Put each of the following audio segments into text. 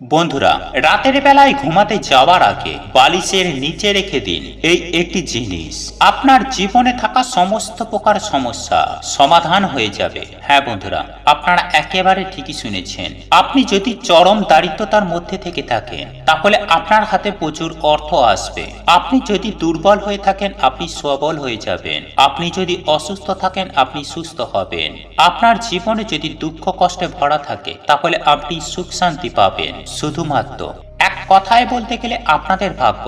বন্ধুরা, রাতের বেলায় ঘুমাতে যাওয়ার আগে বালিশের নিচে রেখে দিন। এই একটি জিনিস, আপনার জীবনে থাকা সমস্ত প্রকার সমস্যা সমাধান হয়ে যাবে। হ্যাঁ বন্ধুরা, আপনারা একেবারে ঠিকই শুনেছেন। আপনি যদি চরম দারিদ্রতার মধ্যে থেকে থাকেন, তাহলে আপনার হাতে প্রচুর অর্থ আসবে। আপনি যদি দুর্বল হয়ে থাকেন, আপনি সবল হয়ে যাবেন। আপনি যদি অসুস্থ থাকেন, আপনি সুস্থ হবেন। আপনার জীবনে যদি দুঃখ কষ্টে ভরা থাকে, তাহলে আপনি সুখ শান্তি পাবেন। শুধুমাত্র। এক কথায় বলতে গেলে আপনাদের ভাগ্য,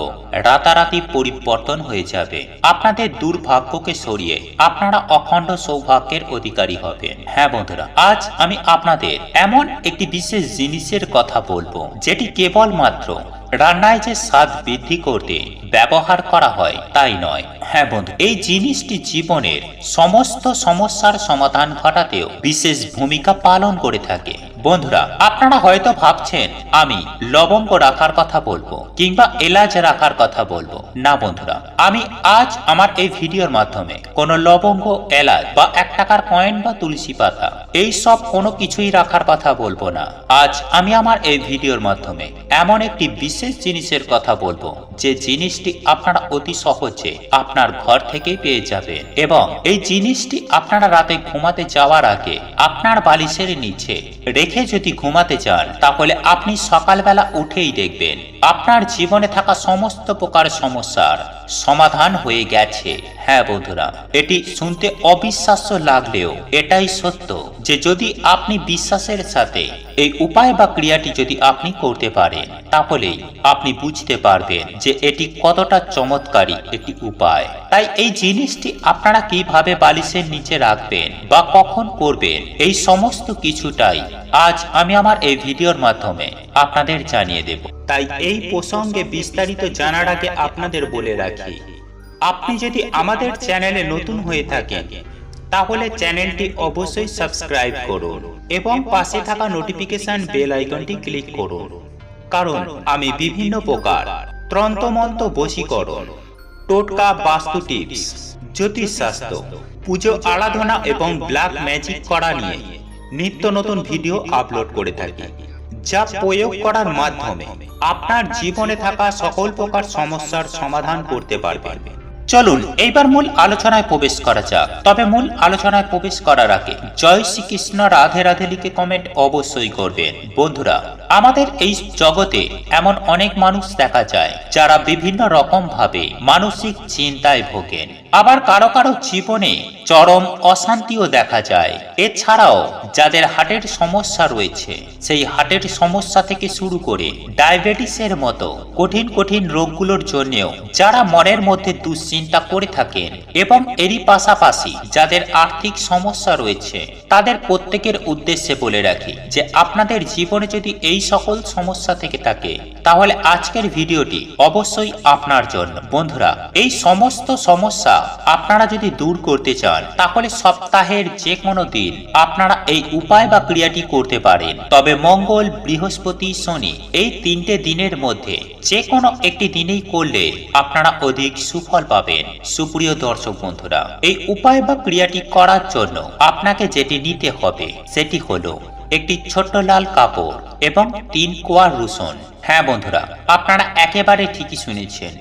রাতারাতি পরিবর্তন হয়ে যাবে। আপনাদের দুর্ভাগ্যকে সরিয়ে আপনারা অখণ্ড সৌভাগ্যের অধিকারী হবেন। হ্যাঁ বন্ধুরা, আজ আমি আপনাদের এমন একটি বিশেষ জিনিসের কথা বলব, যেটি কেবলমাত্র রান্নায় যে স্বাদ বৃদ্ধি করতে ব্যবহার করা হয় তাই নয়। হ্যাঁ বন্ধু, এই জিনিসটি জীবনের সমস্ত সমস্যার সমাধান ঘটাতেও বিশেষ ভূমিকা পালন করে থাকে। বন্ধুরা, আপনারা হয়তো ভাবছেন, আমি লবঙ্গ রাখার কথা বলব, কিংবা এলাচ রাখার কথা বলব। না বন্ধুরা, আমি আজ আমার এই ভিডিওর মাধ্যমে কোনো লবঙ্গ, এলাচ বা এক টাকার কয়েন বা তুলসী পাতা, এই সব কোনো কিছুই রাখার কথা বলব না। আজ আমি আমার এই ভিডিওর মাধ্যমে এমন একটি বিশেষ জিনিসের কথা বলব যে জিনিসটি আপনারা অতি সহজে আপনার ঘর থেকেই পেয়ে যাবেন এবং এই জিনিসটি আপনারা রাতে ঘুমাতে যাওয়ার আগে আপনার বালিশের নিচে রেখে যদি ঘুমাতে চান তাহলে আপনি সকালবেলা উঠেই দেখবেন আপনার জীবনে থাকা সমস্ত প্রকার সমস্যার সমাধান হয়ে গেছে। হ্যাঁ বন্ধুরা, এটি শুনতে অবিশ্বাস্য লাগলেও এটাই সত্য যে যদি আপনি বিশ্বাসের সাথে এই উপায় বা ক্রিয়াটি যদি আপনি করতে পারেন, তাহলেই আপনি বুঝতে পারবেন যে এটি কতটা চমৎকারী একটি উপায়। তাই এই জিনিসটি আপনারা কীভাবে বালিশের নিচে রাখবেন বা কখন করবেন, এই সমস্ত কিছুটাই আজ আমি আমার এই ভিডিওর মাধ্যমে আপনাদের জানিয়ে দেব। তাই এই প্রসঙ্গে বিস্তারিত জানার আগে আপনাদের বলে রাখি, আপনি যদি আমাদের চ্যানেলে নতুন হয়ে থাকেন, তাহলে চ্যানেলটি অবশ্যই সাবস্ক্রাইব করুন এবং পাশে থাকা নোটিফিকেশন বেল আইকনটি ক্লিক করুন। কারণ আমি বিভিন্ন প্রকার ত্রন্তমন্ত বশীকরণ, টোটকা বাস্তু টিপস, জ্যোতিষশাস্ত্র, পুজো আরাধনা এবং ব্ল্যাক ম্যাজিক করা নিয়ে নিত্য নতুন ভিডিও আপলোড করে থাকি, যা প্রয়োগ করার মাধ্যমে আপনার জীবনে থাকা সকল প্রকার সমস্যার সমাধান করতে পারবেন। চলুন, এইবার মূল আলোচনায় প্রবেশ করা যাক। তবে মূল আলোচনায় প্রবেশ করার আগে জয় শ্রীকৃষ্ণ রাধে রাধে লিখে কমেন্ট অবশ্যই করবেন। বন্ধুরা আমাদের এই জগতে এমন অনেক মানুষ দেখা যায়, যারা বিভিন্ন রকম ভাবে মানসিক চিন্তায় ভোগেন। আবার কারও কারও জীবনে চরম অশান্তিও দেখা যায়। এছাড়াও যাদের হার্টের সমস্যা রয়েছে, সেই হার্টের সমস্যা থেকে শুরু করে ডায়াবেটিসের মতো কঠিন কঠিন রোগগুলোর জন্যেও যারা মনের মধ্যে দুশ্চিন্তা করে থাকেন এবং এরই পাশাপাশি যাদের আর্থিক সমস্যা রয়েছে, তাদের প্রত্যেকের উদ্দেশ্যে বলে রাখি যে আপনাদের জীবনে যদি এই সকল সমস্যা থেকে থাকে। তাহলে আজকের ভিডিওটি অবশ্যই আপনার জন্য। বন্ধুরা, এই সমস্ত সমস্যা আপনারা যদি দূর করতে চান, তাহলে সপ্তাহের যে কোনো দিন আপনারা এই উপায় বা ক্রিয়াটি করতে পারেন। তবে মঙ্গল, বৃহস্পতি, শনি এই তিনটে দিনের মধ্যে যে কোনো একটি দিনেই করলে আপনারা অধিক সুফল পাবেন। সুপ্রিয় দর্শক বন্ধুরা, এই উপায় বা ক্রিয়াটি করার জন্য আপনাকে যেটি নিতে হবে, সেটি হলো একটি ছোট্ট লাল কাপড় এবং তিন কোয়ার রসুন হ্যাঁ বন্ধুরা, আপনারা একেবারে ঠিকই শুনেছেন।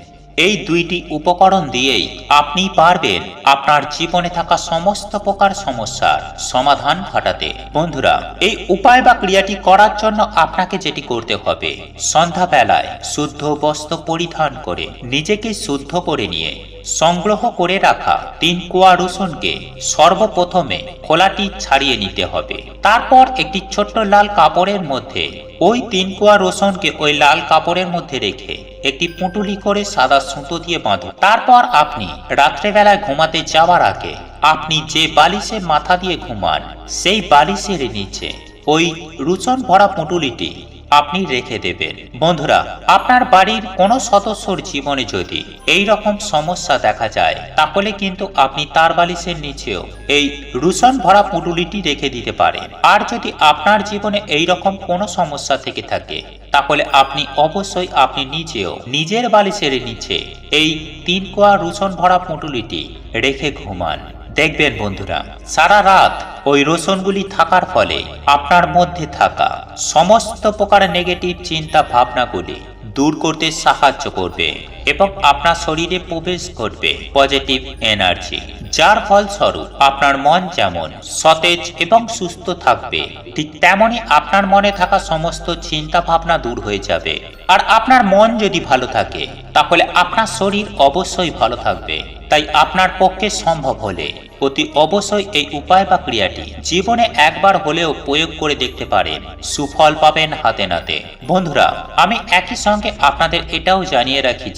এই দুইটি উপকরণ দিয়েই আপনি পারবেন আপনার জীবনে থাকা সমস্ত প্রকার সমস্যার সমাধান ঘটাতে। বন্ধুরা, এই উপায় বা ক্রিয়াটি করার জন্য আপনাকে যেটি করতে হবে, সন্ধ্যাবেলায় শুদ্ধ বস্ত্র পরিধান করে নিজেকে শুদ্ধ করে নিয়ে সংগ্রহ করে রাখা তিন কোয়া রসুনকে সর্বপ্রথমে খোলাটি ছাড়িয়ে নিতে হবে। তারপর একটি ছোট্ট লাল কাপড়ের মধ্যে ওই তিন কোয়া রসুনকে ওই লাল কাপড়ের মধ্যে রেখে একটি পুঁটুলি করে সাদা সুতো দিয়ে বাঁধুন তারপর আপনি রাত্রেবেলায় ঘুমাতে যাওয়ার আগে আপনি যে বালিশে মাথা দিয়ে ঘুমান, সেই বালিশের নিচে ওই রুচন ভরা পুঁটুলিটি আপনি রেখে দেবেন। বন্ধুরা, আপনার বাড়ির কোনো সদস্যর জীবনে যদি এই রকম সমস্যা দেখা যায়, তাহলে কিন্তু আপনি তার বালিশের নিচেও এই রুশন ভরা পুটুলিটি রেখে দিতে পারেন। আর যদি আপনার জীবনে এই রকম কোনো সমস্যা থেকে থাকে, তাহলে আপনি অবশ্যই আপনি নিজেও নিজের বালিশের নিচে এই তিন কোয়া রুশন ভরা পুটুলিটি রেখে ঘুমান। দেখবেন বন্ধুরা, সারা রাত ওই রোশনগুলি থাকার ফলে আপনার মধ্যে থাকা সমস্ত প্রকার নেগেটিভ চিন্তা ভাবনাগুলি দূর করতে সাহায্য করবে এবং আপনার শরীরে প্রবেশ করবে পজিটিভ এনার্জি যার ফলস্বরূপ আপনার মন যেমন সতেজ এবং সুস্থ থাকবে, ঠিক তেমনই আপনার মনে থাকা সমস্ত চিন্তা ভাবনা দূর হয়ে যাবে। আর আপনার মন যদি ভালো থাকে, তাহলে আপনার শরীর অবশ্যই ভালো থাকবে। তাই আপনার পক্ষে সম্ভব হলে অতি অবশ্যই এই উপায় বা ক্রিয়াটি জীবনে একবার হলেও প্রয়োগ করে দেখতে পারেন। সুফল পাবেন হাতে নাতে। বন্ধুরা, আমি একই সঙ্গে আপনাদের এটাও জানিয়ে রাখি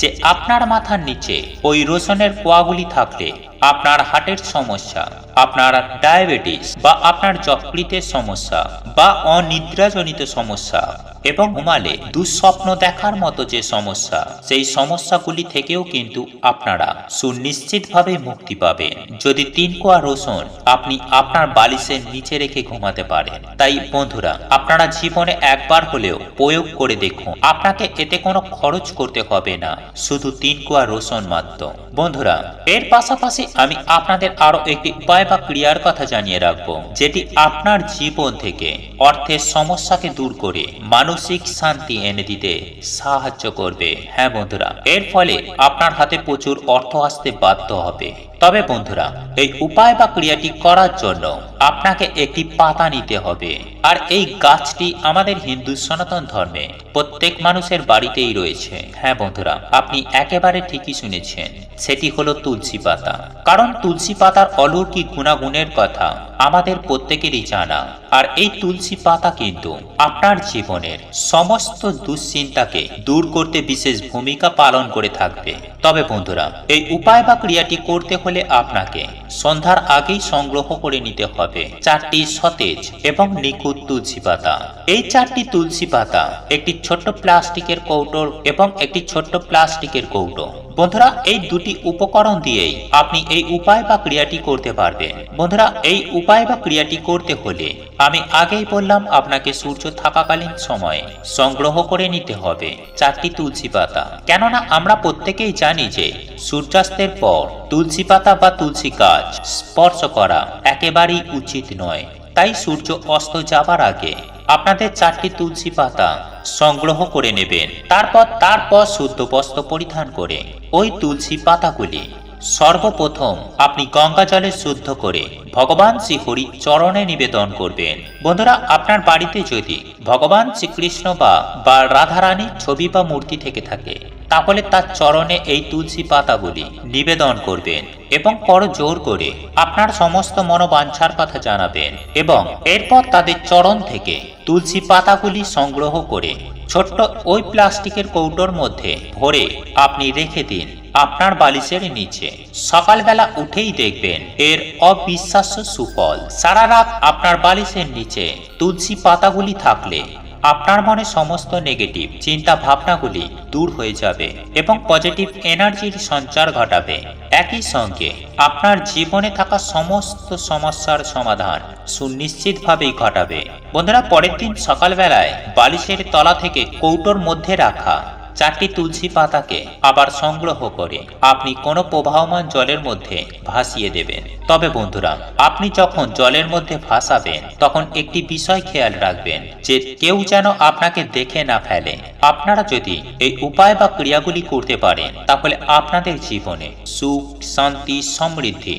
যে আপনার মাথার নিচে ওই রোশনের কোয়াগুলি থাকলে আপনার হার্টের সমস্যা, আপনার ডায়াবেটিস বা আপনার যকৃতের সমস্যা বা অনিদ্রাজনিত সমস্যা এবং ঘুমালে দুঃস্বপ্ন দেখার মতো যে সমস্যা, সেই সমস্যাগুলি থেকেও কিন্তু আপনারা সুনিশ্চিতভাবে মুক্তি পাবেন। যদি তিন কোয়া রসুন আপনি আপনার বালিশের নিচে রেখে ঘুমাতে পারেন। তাই বন্ধুরা, আপনারা জীবনে একবার হলেও প্রয়োগ করে দেখুন। আপনাকে এতে কোনো খরচ করতে হবে না, শুধু তিন কোয়া রসুন মাত্র। বন্ধুরা, এর পাশাপাশি আমি আপনাদের আরও একটি উপায় বা ক্রিয়ার কথা জানিয়ে রাখব, যেটি আপনার জীবন থেকে অর্থের সমস্যাকে দূর করে মানসিক শান্তি এনে দিতে সাহায্য করবে। হ্যাঁ বন্ধুরা, এর ফলে আপনার হাতে প্রচুর অর্থ আসতে বাধ্য হবে। তবে বন্ধুরা, এই উপায় বা ক্রিয়াটি করার জন্য আপনাকে একটি পাতা নিতে হবে। আর এই গাছটি আমাদের হিন্দু সনাতন ধর্মে প্রত্যেক মানুষের বাড়িতেই রয়েছে। হ্যাঁ বন্ধুরা, আপনি একেবারে ঠিকই শুনেছেন, সেটি হলো তুলসী পাতা। কারণ তুলসী পাতার অলৌকিক গুণাগুণের কথা আমাদের প্রত্যেকেরই জানা। আর এই তুলসী পাতা কিন্তু আপনার জীবনের সমস্ত দুশ্চিন্তাকে দূর করতে বিশেষ ভূমিকা পালন করে থাকবে। তবে বন্ধুরা, এই উপায় বা ক্রিয়াটি করতে হলে আপনাকে সন্ধ্যার আগেই সংগ্রহ করে নিতে হবে। চারটি সতেজ এবং নিখুঁত তুলসী পাতা। এই চারটি তুলসী পাতা একটি ছোট্ট প্লাস্টিকের কৌটোর এবং একটি ছোট্ট প্লাস্টিকের কৌটো। বন্ধুরা, এই দুটি উপকরণ দিয়েই আপনি এই উপায় বা ক্রিয়াটি করতে পারবেন। বন্ধুরা, এই উপায় বা ক্রিয়াটি করতে হলে আমি আগেই বললাম আপনাকে সূর্য থাকাকালীন সময়ে সংগ্রহ করে নিতে হবে চারটি তুলসী পাতা। কেননা আমরা প্রত্যেকেই জানি যে সূর্যাস্তের পর তুলসী পাতা বা তুলসী গাছ স্পর্শ করা একেবারেই উচিত নয়। তাই সূর্য অস্ত যাবার আগে আপনাদের চারটি তুলসী পাতা সংগ্রহ করে নেবেন। তারপর তারপর শুদ্ধ বস্ত্র পরিধান করে ওই তুলসী পাতাগুলি সর্বপ্রথম আপনি গঙ্গা জলে শুদ্ধ করে ভগবান শ্রীহরি চরণে নিবেদন করবেন। বন্ধুরা, আপনার বাড়িতে যদি ভগবান শ্রীকৃষ্ণ বা রাধারানীর ছবি বা মূর্তি থেকে থাকে তাহলে তার চরণে এই তুলসী পাতাগুলি নিবেদন করবেন এবং পর জোর করে আপনার সমস্ত মনোবাঞ্ছার কথা জানাবেন এবং এরপর তাদের চরণ থেকে তুলসী পাতাগুলি সংগ্রহ করে ছোট্ট ওই প্লাস্টিকের কৌটোর মধ্যে ভরে আপনি রেখে দিন আপনার বালিশের নিচে। সকালবেলা উঠেই দেখবেন এর অবিশ্বাস্য সুফল। সারা রাত আপনার বালিশের নিচে তুলসী পাতাগুলি থাকলে আপনার মনে সমস্ত নেগেটিভ চিন্তা ভাবনাগুলি দূর হয়ে যাবে এবং পজিটিভ এনার্জির সঞ্চার ঘটাবে। একই সঙ্গে আপনার জীবনে থাকা সমস্ত সমস্যার সমাধান সুনিশ্চিতভাবেই ঘটাবে। বন্ধুরা, পরের দিন সকালবেলায় বালিশের তলা থেকে কৌটোর মধ্যে রাখা চারটি তুলসী পাতাকে আবার সংগ্রহ করে আপনি কোনো প্রবাহমান জলের মধ্যে ভাসিয়ে দেবেন। তবে বন্ধুরা, আপনি যখন জলের মধ্যে ভাসাবেন, তখন একটি বিষয় খেয়াল রাখবেন যে কেউ যেন আপনাকে দেখে না ফেলে। আপনারা যদি এই উপায় বা ক্রিয়াগুলি করতে পারেন, তাহলে আপনাদের জীবনে সুখ, শান্তি, সমৃদ্ধি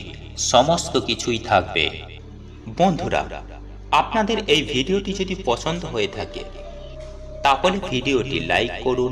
সমস্ত কিছুই থাকবে। বন্ধুরা, আপনাদের এই ভিডিওটি যদি পছন্দ হয়ে থাকে, তাহলে ভিডিওটি লাইক করুন